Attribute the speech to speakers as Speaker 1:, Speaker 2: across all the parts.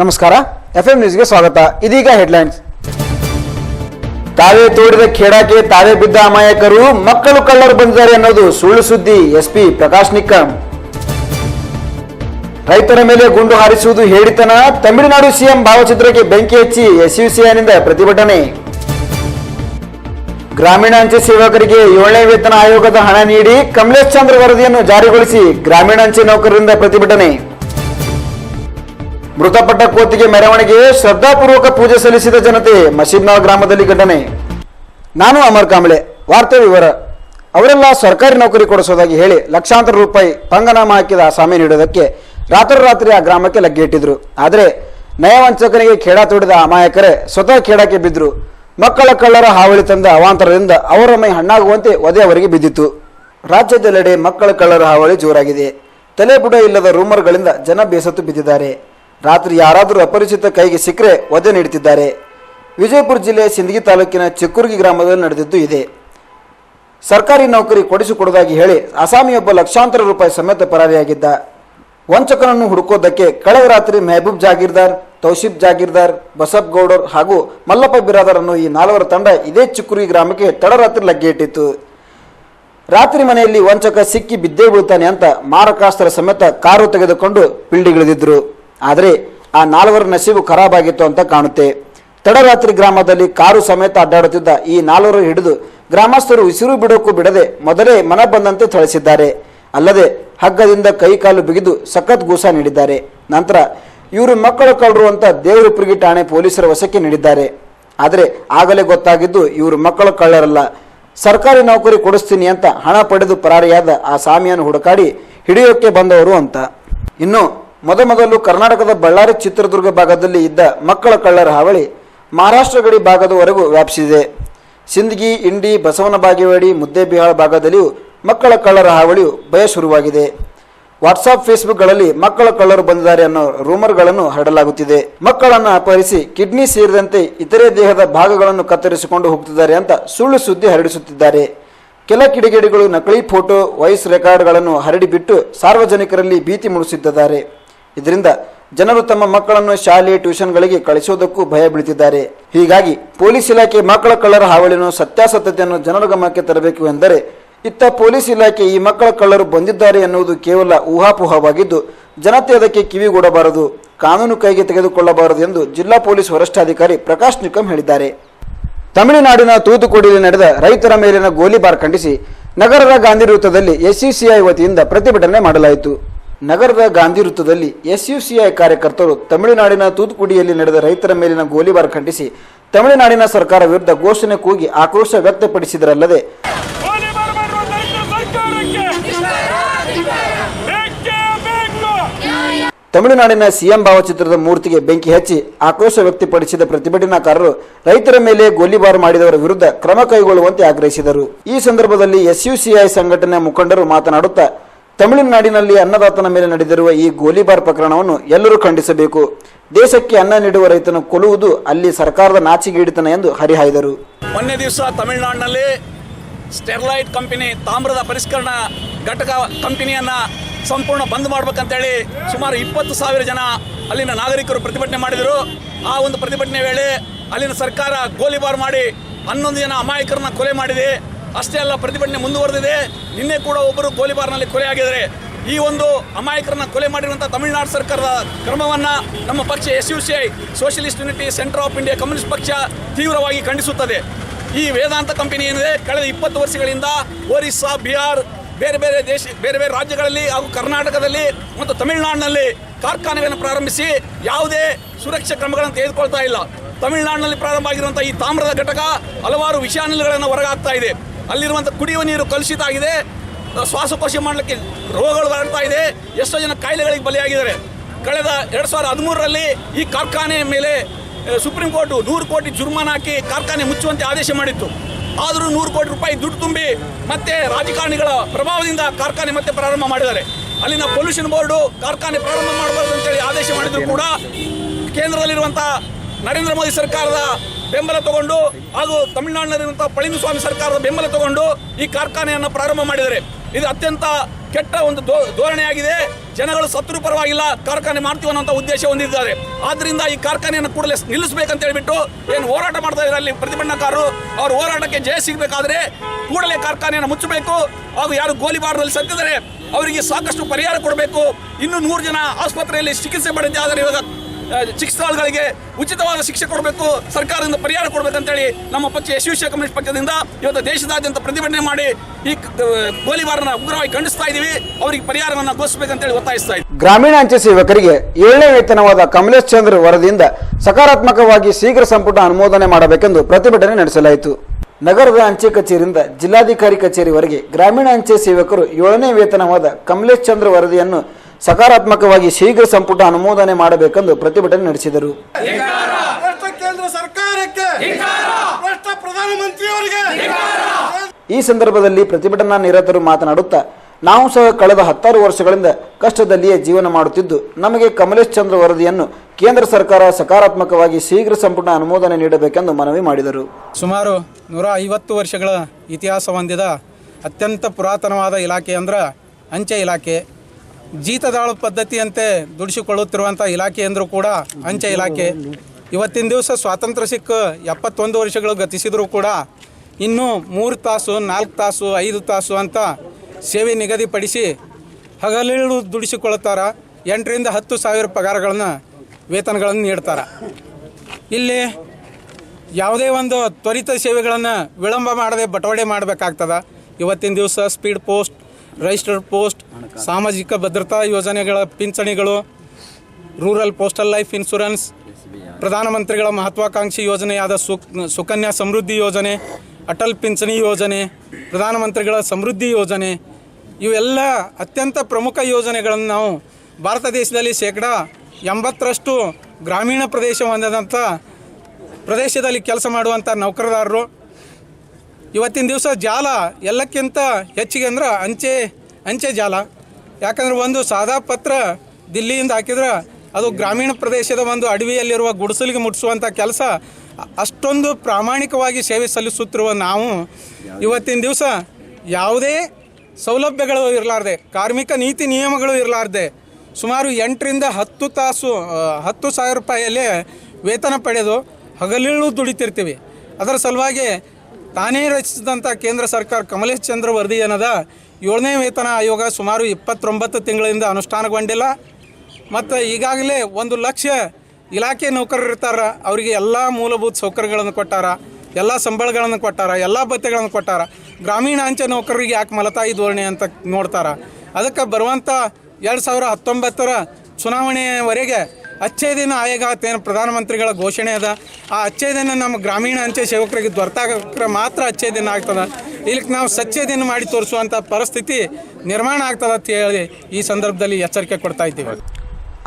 Speaker 1: ನಮಸ್ಕಾರ. F M ನ್ಯೂಸ್ಗೆ ಸ್ವಾಗತ. ಇದೀಗ ಹೆಡ್ಲೈನ್ಸ್. ತಾವೇ ತೋಡಿದ ಖೇಡಾಕ್ಕೆ ತಾವೇ ಬಿದ್ದ ಅಮಾಯಕರು ಮಕ್ಕಳು ಕಳ್ಳರು ಬಂದಿದ್ದಾರೆ ಅನ್ನೋದು ಸುಳ್ಳು ಸುದ್ದಿ. ಎಸ್ಪಿ ಪ್ರಕಾಶ್ ನಿಕ್ಕಂ. ರೈತರ ಮೇಲೆ ಗುಂಡು ಹಾರಿಸುವುದು ಹೇಳಿತನ. ತಮಿಳುನಾಡು ಸಿಎಂ ಭಾವಚಿತ್ರಕ್ಕೆ ಬೆಂಕಿ ಹಚ್ಚಿ ಎಸ್ಯುಸಿಐನಿಂದ ಪ್ರತಿಭಟನೆ. ಗ್ರಾಮೀಣ ಅಂಚೆ ಸೇವಕರಿಗೆ ಏಳನೇ ವೇತನ ಆಯೋಗದ ಹಣ ನೀಡಿ ಕಮಲೇಶ್ ಚಂದ್ರ ವರದಿಯನ್ನು ಜಾರಿಗೊಳಿಸಿ ಗ್ರಾಮೀಣ ಅಂಚೆ ನೌಕರರಿಂದ ಪ್ರತಿಭಟನೆ. ಮೃತಪಟ್ಟ ಕೋತಿಗೆ ಮೆರವಣಿಗೆ ಶ್ರದ್ಧಾಪೂರ್ವಕ ಪೂಜೆ ಸಲ್ಲಿಸಿದ ಜನತೆ ಮಸೀಬ್ನಾಳ್ ಗ್ರಾಮದಲ್ಲಿ ಘಟನೆ ನಾನು ಅಮರ್ ಕಾಂಬ್ಳೆ ವಾರ್ತೆ ವಿವರ. ಅವರೆಲ್ಲ ಸರ್ಕಾರಿ ನೌಕರಿ ಕೊಡಿಸೋದಾಗಿ ಹೇಳಿ ಲಕ್ಷಾಂತರ ರೂಪಾಯಿ ಪಂಗನಾಮ ಹಾಕಿದ ಸಾಮೆ ನೀಡೋದಕ್ಕೆ ರಾತ್ರೋರಾತ್ರಿ ಆ ಗ್ರಾಮಕ್ಕೆ ಲಗ್ಗೆಯಿಟ್ಟಿದ್ರು ಆದರೆ ನಯವಂಚಕನಿಗೆ ಖೇಡ ತೊಡಿದ ಅಮಾಯಕರೇ ಸ್ವತಃ ಖೇಡಕ್ಕೆ ಬಿದ್ದರು. ಮಕ್ಕಳ ಕಳ್ಳರ ಹಾವಳಿ ತಂದ ಅವಾಂತರದಿಂದ ಅವರ ಮೈ ಹಣ್ಣಾಗುವಂತೆ ಒದೆ ಅವರಿಗೆ ಬಿದ್ದಿತ್ತು. ರಾಜ್ಯದೆಲ್ಲೆಡೆ ಮಕ್ಕಳ ಕಳ್ಳರ ಹಾವಳಿ ಜೋರಾಗಿದೆ. ತಲೆಬುಡ ಇಲ್ಲದ ರೂಮರ್ಗಳಿಂದ ಜನ ಬೇಸತ್ತು ಬಿದ್ದಿದ್ದಾರೆ. ರಾತ್ರಿ ಯಾರಾದರೂ ಅಪರಿಚಿತ ಕೈಗೆ ಸಿಕ್ಕರೆ ವಜೆ ನೀಡುತ್ತಿದ್ದಾರೆ. ವಿಜಯಪುರ ಜಿಲ್ಲೆ ಸಿಂದಗಿ ತಾಲೂಕಿನ ಚಿಕ್ಕುರ್ಗಿ ಗ್ರಾಮದಲ್ಲಿ ನಡೆದಿದ್ದು ಇದೆ. ಸರ್ಕಾರಿ ನೌಕರಿ ಕೊಡಿಸಿಕೊಡುವುದಾಗಿ ಹೇಳಿ ಅಸಾಮಿಯೊಬ್ಬ ಲಕ್ಷಾಂತರ ರೂಪಾಯಿ ಸಮೇತ ಪರಾರಿಯಾಗಿದ್ದ. ವಂಚಕನನ್ನು ಹುಡುಕೋದಕ್ಕೆ ಕಳೆದ ರಾತ್ರಿ ಮೆಹಬೂಬ್ ಜಾಗೀರ್ದಾರ್, ತೌಶೀಬ್ ಜಾಗೀರ್ದಾರ್, ಬಸಪ್ ಗೌಡರ್ ಹಾಗೂ ಮಲ್ಲಪ್ಪ ಬಿರಾದರ್ ಅನ್ನೋ ಈ ನಾಲ್ವರ ತಂಡ ಇದೇ ಚಿಕ್ಕುರಿ ಗ್ರಾಮಕ್ಕೆ ತಡರಾತ್ರಿ ಲಗ್ಗೆ ಇಟ್ಟಿತ್ತು. ರಾತ್ರಿ ಮನೆಯಲ್ಲಿ ವಂಚಕ ಸಿಕ್ಕಿ ಬಿದ್ದೇ ಬೀಳ್ತಾನೆ ಅಂತ ಮಾರಕಾಸ್ತ್ರ ಸಮೇತ ಕಾರು ತೆಗೆದುಕೊಂಡು ಪಿಲ್ಡಿಗಿಳಿದಿದ್ರು ಆದರೆ ಆ ನಾಲ್ವರ ನಸೀಬು ಖರಾಬ್ ಆಗಿತ್ತು ಅಂತ ಕಾಣುತ್ತೆ. ತಡರಾತ್ರಿ ಗ್ರಾಮದಲ್ಲಿ ಕಾರು ಸಮೇತ ಅಡ್ಡಾಡುತ್ತಿದ್ದ ಈ ನಾಲ್ವರು ಹಿಡಿದು ಗ್ರಾಮಸ್ಥರು ಉಸಿರು ಬಿಡೋಕ್ಕೂ ಬಿಡದೆ ಮೊದಲೇ ಮನ ಬಂದಂತೆ ಥಳಿಸಿದ್ದಾರೆ. ಅಲ್ಲದೆ ಹಗ್ಗದಿಂದ ಕೈಕಾಲು ಬಿಗಿದು ಸಖತ್ ಗೂಸ ನೀಡಿದ್ದಾರೆ. ನಂತರ ಇವರು ಮಕ್ಕಳು ಕಳ್ಳರು ಅಂತ ದೇವರುಪುರಗಿ ಠಾಣೆ ಪೊಲೀಸರ ವಶಕ್ಕೆ ನೀಡಿದ್ದಾರೆ. ಆದರೆ ಆಗಲೇ ಗೊತ್ತಾಗಿದ್ದು ಇವರು ಮಕ್ಕಳು ಕಳ್ಳರಲ್ಲ. ಸರ್ಕಾರಿ ನೌಕರಿ ಕೊಡಿಸ್ತೀನಿ ಅಂತ ಹಣ ಪಡೆದು ಪರಾರಿಯಾದ ಆ ಸ್ವಾಮಿಯನ್ನು ಹುಡುಕಾಡಿ ಹಿಡಿಯೋಕ್ಕೆ ಬಂದವರು ಅಂತ. ಇನ್ನು ಮೊದಮೊದಲು ಕರ್ನಾಟಕದ ಬಳ್ಳಾರಿ ಚಿತ್ರದುರ್ಗ ಭಾಗದಲ್ಲಿ ಇದ್ದ ಮಕ್ಕಳ ಕಳ್ಳರ ಹಾವಳಿ ಮಹಾರಾಷ್ಟ್ರ ಗಡಿ ಭಾಗದವರೆಗೂ ವ್ಯಾಪಿಸಿದೆ. ಸಿಂದಗಿ, ಇಂಡಿ, ಬಸವನ ಬಾಗೇವಾಡಿ, ಮುದ್ದೇಬಿಹಾಳ ಭಾಗದಲ್ಲಿಯೂ ಮಕ್ಕಳ ಕಳ್ಳರ ಹಾವಳಿಯು ಭಯ ಶುರುವಾಗಿದೆ. ವಾಟ್ಸಾಪ್, ಫೇಸ್ಬುಕ್ಗಳಲ್ಲಿ ಮಕ್ಕಳ ಕಳ್ಳರು ಬಂದಿದ್ದಾರೆ ಅನ್ನೋ ರೂಮರ್ಗಳನ್ನು ಹರಡಲಾಗುತ್ತಿದೆ. ಮಕ್ಕಳನ್ನು ಅಪಹರಿಸಿ ಕಿಡ್ನಿ ಸೇರಿದಂತೆ ಇತರೆ ದೇಹದ ಭಾಗಗಳನ್ನು ಕತ್ತರಿಸಿಕೊಂಡು ಹೋಗ್ತಿದ್ದಾರೆ ಅಂತ ಸುಳ್ಳು ಸುದ್ದಿ ಹರಡಿಸುತ್ತಿದ್ದಾರೆ. ಕೆಲ ಕಿಡಿಗೇಡಿಗಳು ನಕಲಿ ಫೋಟೋ, ವಾಯ್ಸ್ ರೆಕಾರ್ಡ್ಗಳನ್ನು ಹರಡಿಬಿಟ್ಟು ಸಾರ್ವಜನಿಕರಲ್ಲಿ ಭೀತಿ ಮೂಡಿಸುತ್ತಿದ್ದಾರೆ ಇದರಿಂದ ಜನರು ತಮ್ಮ ಮಕ್ಕಳನ್ನು ಶಾಲೆ, ಟ್ಯೂಷನ್ಗಳಿಗೆ ಕಳಿಸೋದಕ್ಕೂ ಭಯ ಬೀಳುತ್ತಿದ್ದಾರೆ ಹೀಗಾಗಿ ಪೊಲೀಸ್ ಇಲಾಖೆ ಮಕ್ಕಳ ಕಳ್ಳರ ಹಾವಳಿಯನ್ನು ಸತ್ಯಾಸತ್ಯತೆಯನ್ನು ಜನರ ಗಮನಕ್ಕೆ ತರಬೇಕು ಎಂದರೆ ಇತ್ತ ಪೊಲೀಸ್ ಇಲಾಖೆ ಈ ಮಕ್ಕಳ ಕಳ್ಳರು ಬಂದಿದ್ದಾರೆ ಎನ್ನುವುದು ಕೇವಲ ಊಹಾಪೋಹವಾಗಿದ್ದು ಜನತೆ ಅದಕ್ಕೆ ಕಿವಿಗೂಡಬಾರದು ಕಾನೂನು ಕೈಗೆ ತೆಗೆದುಕೊಳ್ಳಬಾರದು ಎಂದು ಜಿಲ್ಲಾ ಪೊಲೀಸ್ ವರಿಷ್ಠಾಧಿಕಾರಿ ಪ್ರಕಾಶ್ ನಿಕಂ ಹೇಳಿದ್ದಾರೆ. ತಮಿಳುನಾಡಿನ ತೂತುಕುಡಿಯಲ್ಲಿ ನಡೆದ ರೈತರ ಮೇಲಿನ ಗೋಲಿಬಾರ್ ಖಂಡಿಸಿ ನಗರದ ಗಾಂಧಿ ವೃತ್ತದಲ್ಲಿ ಎಸ್ಸಿಸಿಐ ವತಿಯಿಂದ ಪ್ರತಿಭಟನೆ ಮಾಡಲಾಯಿತು. ನಗರದ ಗಾಂಧಿ ವೃತ್ತದಲ್ಲಿ ಎಸ್ಯುಸಿಐ ಕಾರ್ಯಕರ್ತರು ತಮಿಳುನಾಡಿನ ತೂತುಕುಡಿಯಲ್ಲಿ ನಡೆದ ರೈತರ ಮೇಲಿನ ಗೋಲಿಬಾರ್ ಖಂಡಿಸಿ ತಮಿಳುನಾಡಿನ ಸರ್ಕಾರ ವಿರುದ್ಧ ಘೋಷಣೆ ಕೂಗಿ ಆಕ್ರೋಶ ವ್ಯಕ್ತಪಡಿಸಿದರಲ್ಲದೆ ತಮಿಳುನಾಡಿನ ಸಿಎಂ ಭಾವಚಿತ್ರದ ಮೂರ್ತಿಗೆ ಬೆಂಕಿ ಹಚ್ಚಿ ಆಕ್ರೋಶ ವ್ಯಕ್ತಪಡಿಸಿದ ಪ್ರತಿಭಟನಾಕಾರರು ರೈತರ ಮೇಲೆ ಗೋಲಿಬಾರ್ ಮಾಡಿದವರ ವಿರುದ್ಧ ಕ್ರಮ ಕೈಗೊಳ್ಳುವಂತೆ ಆಗ್ರಹಿಸಿದರು. ಈ ಸಂದರ್ಭದಲ್ಲಿ ಎಸ್ಯುಸಿಐ ಸಂಘಟನೆ ಮುಖಂಡರು ಮಾತನಾಡುತ್ತಾ ತಮಿಳುನಾಡಿನಲ್ಲಿ ಅನ್ನದಾತನ ಮೇಲೆ ನಡೆದಿರುವ ಈ ಗೋಲಿಬಾರ್ ಪ್ರಕರಣವನ್ನು ಎಲ್ಲರೂ ಖಂಡಿಸಬೇಕು. ದೇಶಕ್ಕೆ ಅನ್ನ ನೀಡುವ ರೈತನ ಕೊಲ್ಲುವುದು ಅಲ್ಲಿ ಸರ್ಕಾರದ ನಾಚಿಗೇಡಿತನ ಎಂದು ಹರಿಹಾಯ್ದರು.
Speaker 2: ಮೊನ್ನೆ ದಿವಸ ತಮಿಳುನಾಡಿನಲ್ಲಿ ಸ್ಟೆರ್ಲೈಟ್ ಕಂಪನಿ, ತಾಮ್ರದ ಪರಿಷ್ಕರಣಾ ಘಟಕ ಕಂಪನಿಯನ್ನು ಸಂಪೂರ್ಣ ಬಂದ್ ಮಾಡ್ಬೇಕಂತೇಳಿ ಸುಮಾರು ಇಪ್ಪತ್ತು ಸಾವಿರ ಜನ ಅಲ್ಲಿನ ನಾಗರಿಕರು ಪ್ರತಿಭಟನೆ ಮಾಡಿದರು. ಆ ಒಂದು ಪ್ರತಿಭಟನೆ ವೇಳೆ ಅಲ್ಲಿನ ಸರ್ಕಾರ ಗೋಲಿಬಾರ್ ಮಾಡಿ ಹನ್ನೊಂದು ಜನ ಅಮಾಯಕರನ್ನ ಕೊಲೆ ಮಾಡಿದೆ. ಅಷ್ಟೇ ಅಲ್ಲ ಪ್ರತಿಭಟನೆ ಮುಂದುವರೆದಿದೆ. ನಿನ್ನೆ ಕೂಡ ಒಬ್ಬರು ಗೋಲಿಬಾರ್ನಲ್ಲಿ ಕೊಲೆಯಾಗಿದ್ದಾರೆ ಈ ಒಂದು ಅಮಾಯಕರನ್ನ ಕೊಲೆ ಮಾಡಿರುವಂಥ ತಮಿಳುನಾಡು ಸರ್ಕಾರದ ಕ್ರಮವನ್ನು ನಮ್ಮ ಪಕ್ಷ S U C I socialist unity, centre of India communist ಪಕ್ಷ ತೀವ್ರವಾಗಿ ಖಂಡಿಸುತ್ತದೆ. ಈ ವೇದಾಂತ ಕಂಪನಿ ಏನಿದೆ, ಕಳೆದ ಇಪ್ಪತ್ತು ವರ್ಷಗಳಿಂದ ಒರಿಸ್ಸಾ, ಬಿಹಾರ್, ಬೇರೆ ಬೇರೆ ದೇಶ, ಬೇರೆ ಬೇರೆ ರಾಜ್ಯಗಳಲ್ಲಿ ಹಾಗೂ ಕರ್ನಾಟಕದಲ್ಲಿ ಮತ್ತು ತಮಿಳುನಾಡಿನಲ್ಲಿ ಕಾರ್ಖಾನೆಗಳನ್ನು ಪ್ರಾರಂಭಿಸಿ ಯಾವುದೇ ಸುರಕ್ಷಾ ಕ್ರಮಗಳನ್ನು ತೆಗೆದುಕೊಳ್ತಾ ಇಲ್ಲ. ತಮಿಳುನಾಡಿನಲ್ಲಿ ಪ್ರಾರಂಭ ಆಗಿರುವಂಥ ಈ ತಾಮ್ರದ ಘಟಕ ಹಲವಾರು ವಿಷಾನಿಲಗಳನ್ನು ಹೊರಗಾಗ್ತಾ ಇದೆ. ಅಲ್ಲಿರುವಂಥ ಕುಡಿಯುವ ನೀರು ಕಲುಷಿತ ಆಗಿದೆ ಶ್ವಾಸಕೋಶ ಮಾಡಲಿಕ್ಕೆ ರೋಗಗಳು ಹರಡ್ತಾ ಇದೆ. ಎಷ್ಟೋ ಜನ ಕಾಯಿಲೆಗಳಿಗೆ ಬಲಿಯಾಗಿದ್ದಾರೆ. ಕಳೆದ ಎರಡು ಸಾವಿರದ ಹದಿಮೂರರಲ್ಲಿ ಈ ಕಾರ್ಖಾನೆ ಮೇಲೆ ಸುಪ್ರೀಂ ಕೋರ್ಟು ನೂರು ಕೋಟಿ ಜುರ್ಮಾನ ಹಾಕಿ ಕಾರ್ಖಾನೆ ಮುಚ್ಚುವಂತೆ ಆದೇಶ ಮಾಡಿತ್ತು. ಆದರೂ ನೂರು ಕೋಟಿ ರೂಪಾಯಿ ದುಡ್ಡು ತುಂಬಿ ಮತ್ತೆ ರಾಜಕಾರಣಿಗಳ ಪ್ರಭಾವದಿಂದ ಕಾರ್ಖಾನೆ ಮತ್ತೆ ಪ್ರಾರಂಭ ಮಾಡಿದ್ದಾರೆ. ಅಲ್ಲಿನ ಪೊಲ್ಯೂಷನ್ ಬೋರ್ಡು ಕಾರ್ಖಾನೆ ಪ್ರಾರಂಭ ಮಾಡಬಾರ್ದು ಅಂತೇಳಿ ಆದೇಶ ಮಾಡಿದರೂ ಕೂಡ ಕೇಂದ್ರದಲ್ಲಿರುವಂಥ ನರೇಂದ್ರ ಮೋದಿ ಸರ್ಕಾರದ ಬೆಂಬಲ ತಗೊಂಡು ಹಾಗೂ ತಮಿಳುನಾಡಿನಲ್ಲಿರುವಂತಹ ಪಳನಿಸ್ವಾಮಿ ಸರ್ಕಾರದ ಬೆಂಬಲ ತಗೊಂಡು ಈ ಕಾರ್ಖಾನೆಯನ್ನು ಪ್ರಾರಂಭ ಮಾಡಿದರೆ ಇದು ಅತ್ಯಂತ ಕೆಟ್ಟ ಒಂದು ಧೋರಣೆಯಾಗಿದೆ. ಜನಗಳು ಸತ್ರು ಪರವಾಗಿಲ್ಲ, ಕಾರ್ಖಾನೆ ಮಾಡ್ತೀವಿ ಅನ್ನೋ ಉದ್ದೇಶ ಹೊಂದಿದ್ದಾರೆ. ಆದ್ರಿಂದ ಈ ಕಾರ್ಖಾನೆಯನ್ನು ಕೂಡಲೇ ನಿಲ್ಲಿಸಬೇಕಂತ ಹೇಳಿಬಿಟ್ಟು ಏನು ಹೋರಾಟ ಮಾಡ್ತಾ ಇದ್ದಾರೆ ಅಲ್ಲಿ ಪ್ರತಿಭಟನಾಕಾರರು, ಅವ್ರ ಹೋರಾಟಕ್ಕೆ ಜಯ ಸಿಗಬೇಕಾದ್ರೆ ಕೂಡಲೇ ಕಾರ್ಖಾನೆಯನ್ನು ಮುಚ್ಚಬೇಕು. ಹಾಗೂ ಯಾರು ಗೋಲಿಬಾರದಲ್ಲಿ ಸತ್ತಿದ್ದಾರೆ, ಅವರಿಗೆ ಸಾಕಷ್ಟು ಪರಿಹಾರ ಕೊಡಬೇಕು. ಇನ್ನು ನೂರು ಜನ ಆಸ್ಪತ್ರೆಯಲ್ಲಿ ಚಿಕಿತ್ಸೆ ಪಡೆದಿದೆ ಆದರೆ ಇವಾಗ ಚಿಕಿತ್ಸಾಳುಗಳಿಗೆ ಉಚಿತವಾದ ಶಿಕ್ಷೆ ಕೊಡಬೇಕು, ಸರ್ಕಾರದಿಂದ ಪರಿಹಾರ ಕೊಡಬೇಕಂತೇಳಿ ನಮ್ಮ ಪಕ್ಷ ಯಶಸ್ವಿ ಕಮ್ಯುನಿಸ್ಟ್ ಪಕ್ಷದಿಂದ ಇವತ್ತು ದೇಶದಾದ್ಯಂತ ಪ್ರತಿಭಟನೆ ಮಾಡಿ ಈ ಗೋಲಿಬಾರನ ಉಗ್ರವಾಗಿ ಖಂಡಿಸ್ತಾ ಇದ್ದೀವಿ ಅವರಿಗೆ ಪರಿಹಾರವನ್ನು ಘೋಷಿಸಬೇಕಂತೇಳಿ ಒತ್ತಾಯಿಸ್ತಾ ಇದ್ದೀವಿ
Speaker 1: ಗ್ರಾಮೀಣ ಅಂಚೆ ಸೇವಕರಿಗೆ ಏಳನೇ ವೇತನವಾದ ಕಮಲೇಶ್ ಚಂದ್ರ ವರದಿಯಿಂದ ಸಕಾರಾತ್ಮಕವಾಗಿ ಶೀಘ್ರ ಸಂಪುಟ ಅನುಮೋದನೆ ಮಾಡಬೇಕೆಂದು ಪ್ರತಿಭಟನೆ ನಡೆಸಲಾಯಿತು. ನಗರದ ಅಂಚೆ ಕಚೇರಿಯಿಂದ ಜಿಲ್ಲಾಧಿಕಾರಿ ಕಚೇರಿವರೆಗೆ ಗ್ರಾಮೀಣ ಅಂಚೆ ಸೇವಕರು ಏಳನೇ ವೇತನವಾದ ಕಮಲೇಶ್ ಚಂದ್ರ ವರದಿಯನ್ನು ಸಕಾರಾತ್ಮಕವಾಗಿ ಶೀಘ್ರ ಸಂಪುಟ ಅನುಮೋದನೆ ಮಾಡಬೇಕೆಂದು ಪ್ರತಿಭಟನೆ ನಡೆಸಿದರು.
Speaker 3: ಭ್ರಷ್ಟ ಕೇಂದ್ರ ಸರ್ಕಾರಕ್ಕೆ ಭ್ರಷ್ಟ ಪ್ರಧಾನಮಂತ್ರಿಯವರಿಗೆ
Speaker 1: ಈ ಸಂದರ್ಭದಲ್ಲಿ ಪ್ರತಿಭಟನಾ ನಿರತರು ಮಾತನಾಡುತ್ತಾ ನಾವು ಸಹ ಕಳೆದ ಹತ್ತಾರು ವರ್ಷಗಳಿಂದ ಕಷ್ಟದಲ್ಲಿಯೇ ಜೀವನ ಮಾಡುತ್ತಿದ್ದು ನಮಗೆ ಕಮಲೇಶ್ ಚಂದ್ರ ವರದಿಯನ್ನು ಕೇಂದ್ರ ಸರ್ಕಾರ ಸಕಾರಾತ್ಮಕವಾಗಿ ಶೀಘ್ರ ಸಂಪುಟ ಅನುಮೋದನೆ ನೀಡಬೇಕೆಂದು ಮನವಿ ಮಾಡಿದರು.
Speaker 4: ಸುಮಾರು ನೂರ ಐವತ್ತು ವರ್ಷಗಳ ಇತಿಹಾಸ ಹೊಂದಿದ ಅತ್ಯಂತ ಪುರಾತನವಾದ ಇಲಾಖೆ ಅಂದ್ರೆ ಅಂಚೆ ಇಲಾಖೆ. ಜೀತದಾಳು ಪದ್ಧತಿಯಂತೆ ದುಡಿಸಿಕೊಳ್ಳುತ್ತಿರುವಂಥ ಇಲಾಖೆ ಅಂದರೂ ಕೂಡ ಅಂಚೆ ಇಲಾಖೆ. ಇವತ್ತಿನ ದಿವಸ ಸ್ವಾತಂತ್ರ್ಯ ಸಿಕ್ಕ ಎಪ್ಪತ್ತೊಂದು ವರ್ಷಗಳು ಗತಿಸಿದರೂ ಕೂಡ ಇನ್ನೂ ಮೂರು ತಾಸು, ನಾಲ್ಕು ತಾಸು, ಐದು ತಾಸು ಅಂತ ಸೇವೆ ನಿಗದಿಪಡಿಸಿ ಹಗಲಿಳು ದುಡಿಸಿಕೊಳ್ಳುತ್ತಾರೆ. ಎಂಟರಿಂದ ಹತ್ತು ಸಾವಿರ ಪಗಾರಗಳನ್ನು ವೇತನಗಳನ್ನು ನೀಡ್ತಾರೆ. ಇಲ್ಲಿ ಯಾವುದೇ ಒಂದು ತ್ವರಿತ ಸೇವೆಗಳನ್ನು ವಿಳಂಬ ಮಾಡದೆ ಬಟವಾಡೆ ಮಾಡಬೇಕಾಗ್ತದ. ಇವತ್ತಿನ ದಿವಸ ಸ್ಪೀಡ್ ಪೋಸ್ಟ್ ರಿಜಿಸ್ಟರ್ಡ್ ಪೋಸ್ಟ್, ಸಾಮಾಜಿಕ ಭದ್ರತಾ ಯೋಜನೆಗಳ ಪಿಂಚಣಿಗಳು, ರೂರಲ್ ಪೋಸ್ಟಲ್ ಲೈಫ್ ಇನ್ಶೂರೆನ್ಸ್ ಪ್ರಧಾನಮಂತ್ರಿಗಳ ಮಹತ್ವಾಕಾಂಕ್ಷಿ ಯೋಜನೆಯಾದ ಸುಕ್, ಸುಕನ್ಯಾ ಸಮೃದ್ಧಿ ಯೋಜನೆ, ಅಟಲ್ ಪಿಂಚಣಿ ಯೋಜನೆ ಪ್ರಧಾನಮಂತ್ರಿಗಳ ಸಮೃದ್ಧಿ ಯೋಜನೆ, ಇವೆಲ್ಲ ಅತ್ಯಂತ ಪ್ರಮುಖ ಯೋಜನೆಗಳನ್ನು ನಾವು ಭಾರತ ದೇಶದಲ್ಲಿ ಶೇಕಡ ಎಂಬತ್ತರಷ್ಟು ಗ್ರಾಮೀಣ ಪ್ರದೇಶ ಹೊಂದಿದಂಥ ಪ್ರದೇಶದಲ್ಲಿ ಕೆಲಸ ಮಾಡುವಂಥ ನೌಕರದಾರರು ಇವತ್ತಿನ ದಿವಸ ಜಾಲ ಎಲ್ಲಕ್ಕಿಂತ ಹೆಚ್ಚಿಗೆ ಅಂದ್ರೆ ಅಂಚೆ ಅಂಚೆ ಜಾಲ. ಯಾಕಂದ್ರೆ ಒಂದು ಸಾದಾ ಪತ್ರ ದಿಲ್ಲಿಯಿಂದ ಹಾಕಿದ್ರೆ ಅದು ಗ್ರಾಮೀಣ ಪ್ರದೇಶದ ಒಂದು ಅಡವಿಯಲ್ಲಿರುವ ಗುಡಿಸಲಿಗೆ ಮುಟ್ಟಿಸುವಂಥ ಕೆಲಸ ಅಷ್ಟೊಂದು ಪ್ರಾಮಾಣಿಕವಾಗಿ ಸೇವೆ ಸಲ್ಲಿಸುತ್ತಿರುವ ನಾವು ಇವತ್ತಿನ ದಿವಸ ಯಾವುದೇ ಸೌಲಭ್ಯಗಳು ಇರಲಾರ್ದೆ, ಕಾರ್ಮಿಕ ನೀತಿ ನಿಯಮಗಳು ಇರಲಾರ್ದೆ, ಸುಮಾರು ಎಂಟರಿಂದ ಹತ್ತು ತಾಸು ಹತ್ತು ಸಾವಿರ ರೂಪಾಯಿಯಲ್ಲಿ ವೇತನ ಪಡೆದು ಹಗಲಿಳು ದುಡಿತಿರ್ತೀವಿ. ಅದರ ಸಲುವಾಗಿ ತಾನೇ ರಚಿಸಿದಂಥ ಕೇಂದ್ರ ಸರ್ಕಾರ ಕಮಲೇಶ್ ಚಂದ್ರ ವರದಿ ಏನದ? ಏಳನೇ ವೇತನ ಆಯೋಗ ಸುಮಾರು ಇಪ್ಪತ್ತೊಂಬತ್ತು ತಿಂಗಳಿಂದ ಅನುಷ್ಠಾನಗೊಂಡಿಲ್ಲ. ಮತ್ತು ಈಗಾಗಲೇ ಒಂದು ಲಕ್ಷ ಇಲಾಖೆ ನೌಕರರು ಇರ್ತಾರ. ಅವರಿಗೆ ಎಲ್ಲ ಮೂಲಭೂತ ಸೌಕರ್ಯಗಳನ್ನು ಕೊಟ್ಟಾರ. ಎಲ್ಲ ಸಂಬಳಗಳನ್ನು ಕೊಟ್ಟಾರ. ಎಲ್ಲ ಭತ್ಯೆಗಳನ್ನು ಕೊಟ್ಟಾರ. ಗ್ರಾಮೀಣ ಅಂಚೆ ನೌಕರರಿಗೆ ಯಾಕೆ ಮಲತಾಯಿ ಧೋರಣೆ ಅಂತ ನೋಡ್ತಾರ. ಅದಕ್ಕೆ ಬರುವಂಥ ಎರಡು ಸಾವಿರ ಹತ್ತೊಂಬತ್ತರ ಚುನಾವಣೆಯವರೆಗೆ ಅಚ್ಚೇ ದಿನ ಆಯೋಗ ಏನು ಪ್ರಧಾನಮಂತ್ರಿಗಳ ಘೋಷಣೆ ಅದ. ಆ ಅಚ್ಚೇ ದಿನ ನಮ್ಮ ಗ್ರಾಮೀಣ ಅಂಚೆ ಸೇವಕರಿಗೆ ದೊರೆತಾಗ ಮಾತ್ರ ಅಚ್ಚೇ ದಿನ ಆಗ್ತದೆ. ಇಲ್ಲಿಗೆ ನಾವು ಸಚ್ಚೇ ದಿನ ಮಾಡಿ ತೋರಿಸುವಂಥ ಪರಿಸ್ಥಿತಿ ನಿರ್ಮಾಣ ಆಗ್ತದೆ ಅಂತ ಹೇಳಿ ಈ ಸಂದರ್ಭದಲ್ಲಿ ಎಚ್ಚರಿಕೆ ಕೊಡ್ತಾ ಇದ್ದೀವಿ.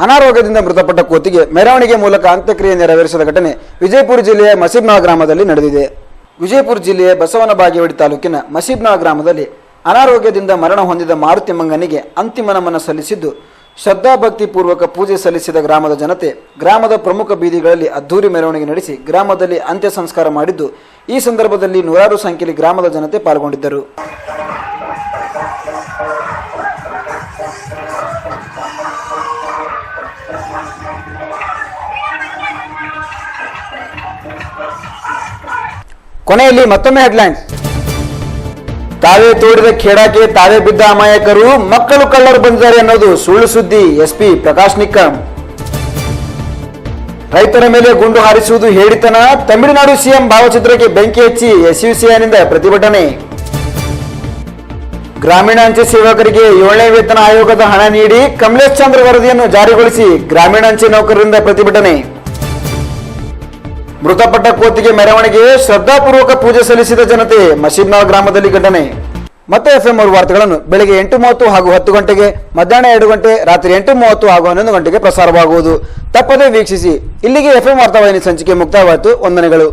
Speaker 1: ಅನಾರೋಗ್ಯದಿಂದ ಮೃತಪಟ್ಟ ಕೋತಿಗೆ ಮೆರವಣಿಗೆ ಮೂಲಕ ಅಂತ್ಯಕ್ರಿಯೆ ನೆರವೇರಿಸಿದ ಘಟನೆ ವಿಜಯಪುರ ಜಿಲ್ಲೆಯ ಮಸೀಬ್ನಾ ಗ್ರಾಮದಲ್ಲಿ ನಡೆದಿದೆ. ವಿಜಯಪುರ ಜಿಲ್ಲೆಯ ಬಸವನ ಬಾಗೇವಾಡಿ ತಾಲೂಕಿನ ಮಸೀಬ್ನಾ ಗ್ರಾಮದಲ್ಲಿ ಅನಾರೋಗ್ಯದಿಂದ ಮರಣ ಹೊಂದಿದ ಮಾರುತಿ ಮಂಗನಿಗೆ ಅಂತಿಮ ನಮನ ಸಲ್ಲಿಸಿದ್ದು ಶ್ರದ್ಧಾಭಕ್ತಿ ಪೂರ್ವಕ ಪೂಜೆ ಸಲ್ಲಿಸಿದ ಗ್ರಾಮದ ಜನತೆ ಗ್ರಾಮದ ಪ್ರಮುಖ ಬೀದಿಗಳಲ್ಲಿ ಅದ್ದೂರಿ ಮೆರವಣಿಗೆ ನಡೆಸಿ ಗ್ರಾಮದಲ್ಲಿ ಅಂತ್ಯ ಸಂಸ್ಕಾರ ಮಾಡಿದ್ದು ಈ ಸಂದರ್ಭದಲ್ಲಿ ನೂರಾರು ಸಂಖ್ಯೆಯಲ್ಲಿ ಗ್ರಾಮದ ಜನತೆ ಪಾಲ್ಗೊಂಡಿದ್ದರು. ಕೊನೆಯಲ್ಲಿ ಮತ್ತೊಮ್ಮೆ ಹೆಡ್ಲೈನ್ಸ್. ತಾವೇ ತೋಡಿದ ಖೇಡಾಕ್ಕೆ ತಾವೇ ಬಿದ್ದ ಅಮಾಯಕರು ಮಕ್ಕಳು ಕಳ್ಳರು ಬಂದಿದ್ದಾರೆ ಅನ್ನೋದು ಸುಳ್ಳು ಸುದ್ದಿ ಎಸ್ಪಿ ಪ್ರಕಾಶ್ ನಿಕ್ಕಂ. ರೈತರ ಮೇಲೆ ಗುಂಡು ಹಾರಿಸುವುದು ಹೇಳಿತನ, ತಮಿಳುನಾಡು ಸಿಎಂ ಭಾವಚಿತ್ರಕ್ಕೆ ಬೆಂಕಿ ಹಚ್ಚಿ ಎಸ್ಯುಸಿಐನಿಂದ ಪ್ರತಿಭಟನೆ. ಗ್ರಾಮೀಣ ಅಂಚೆ ಸೇವಕರಿಗೆ ಏಳನೇ ವೇತನ ಆಯೋಗದ ಹಣ ನೀಡಿ ಕಮಲೇಶ್ ಚಂದ್ರ ವರದಿಯನ್ನು ಜಾರಿಗೊಳಿಸಿ ಗ್ರಾಮೀಣ ಅಂಚೆ ನೌಕರರಿಂದ ಪ್ರತಿಭಟನೆ. ಮೃತಪಟ್ಟ ಕೋತಿಗೆ ಮೆರವಣಿಗೆ ಶ್ರದ್ಧಾಪೂರ್ವಕ ಪೂಜೆ ಸಲ್ಲಿಸಿದ ಜನತೆ ಮಸೀಬ್ನಾಳ್ ಗ್ರಾಮದಲ್ಲಿ ಘಟನೆ. ಮತ್ತೆ ಎಫ್ ಎಂ ವಾರ್ತೆಗಳನ್ನು ಬೆಳಗ್ಗೆ ಎಂಟು ಮೂವತ್ತು ಹಾಗೂ ಹತ್ತು ಗಂಟೆಗೆ, ಮಧ್ಯಾಹ್ನ ಎರಡು ಗಂಟೆ, ರಾತ್ರಿ ಎಂಟು ಮೂವತ್ತು ಹಾಗೂ ಹನ್ನೊಂದು ಗಂಟೆಗೆ ಪ್ರಸಾರವಾಗುವುದು. ತಪ್ಪದೇ ವೀಕ್ಷಿಸಿ, ಇಲ್ಲಿಗೆ ಎಫ್ ಎಂ ವಾರ್ತಾವಾಹಿನಿ ಸಂಚಿಕೆ ಮುಕ್ತಾಯವಾಯಿತು. ವಂದನೆಗಳು.